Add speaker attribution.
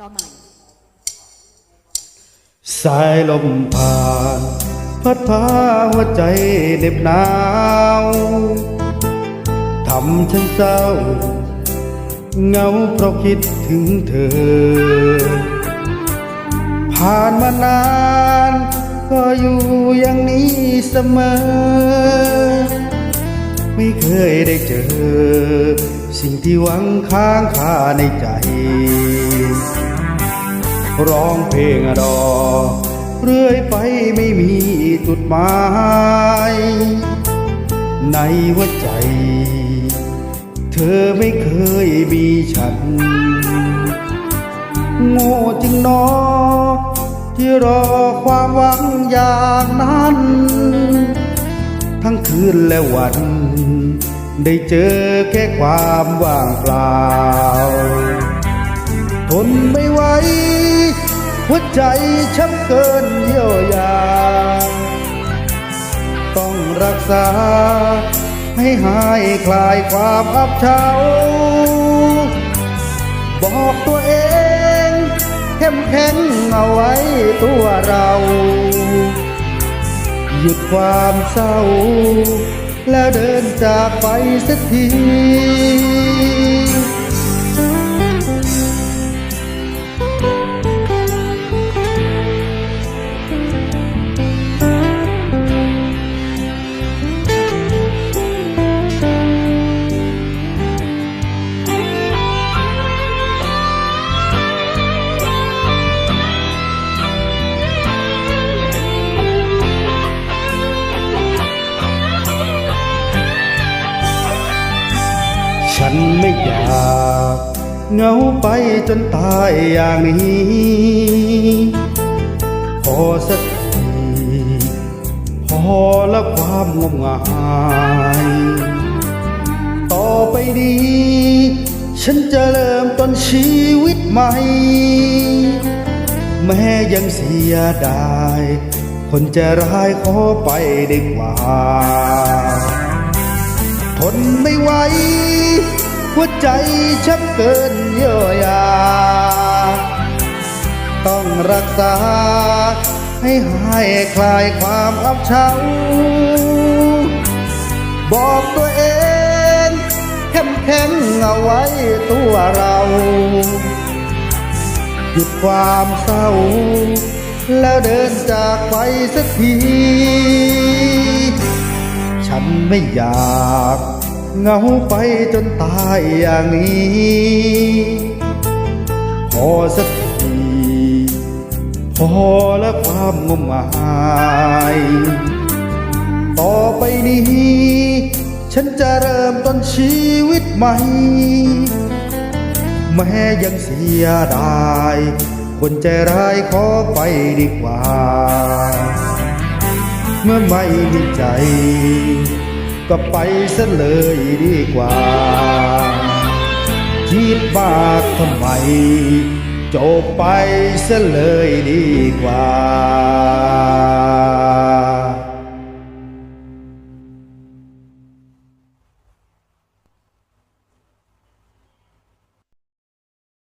Speaker 1: รอใหม่
Speaker 2: สายลมผ่านพัดพาหัวใจเหน็บหนาวทำฉันเศร้า เงาเพราะคิดถึงเธอ ผ่านมานาน ก็อยู่อย่างนี้เสมอ ไม่เคยได้เจอ สิ่งที่หวังค้างคาในใจ ร้องเพลงรอ เรื่อยไปไม่มีจุดหมาย ในหัวใจ เธอไม่เคยมีฉัน โง่จริงนอ ที่รอความหวังอย่างนั้น ทั้งคืนและวัน ได้เจอแค่ความว่างเปล่า ทนไม่ไหว หัวใจช้ำเกินเยียวยา ต้องรักษา ให้หายคลายความอับเฉาบอกตัวเองเข้มแข็งเอาไว้ตัวเรา หยุดความเศร้า แล้วเดินจากไปสักที ฉันไม่อยากเงาไปจนตายอย่างนี้ พอสักทีพอละความงมงายต่อไปนี้ฉันจะเริ่มต้นชีวิตใหม่ แม้ยังเสียดาย คนจะร้ายขอไปดีกว่า นไม่ไหว หัวใจช้ำเกินเยียวยา ต้องรักษา ให้หายคลายความอับเฉาบอกตัวเองเข้มแข็งเอาไว้ตัวเราหยุดความเศร้า แล้วเดินจากไปสักที ฉันไม่อยาก เงาไปจนตายอย่างนี้พอสักทีพอและความงมงายต่อไปนี้ ฉันจะเริ่มต้นชีวิตใหม่ แม้ยังเสียดาย คนใจร้ายขอไปดีกว่า เมื่อไม่มีใจ ก็ไปซะเลยดีกว่า คิดมากทำไมจบไปซะเลยดีกว่า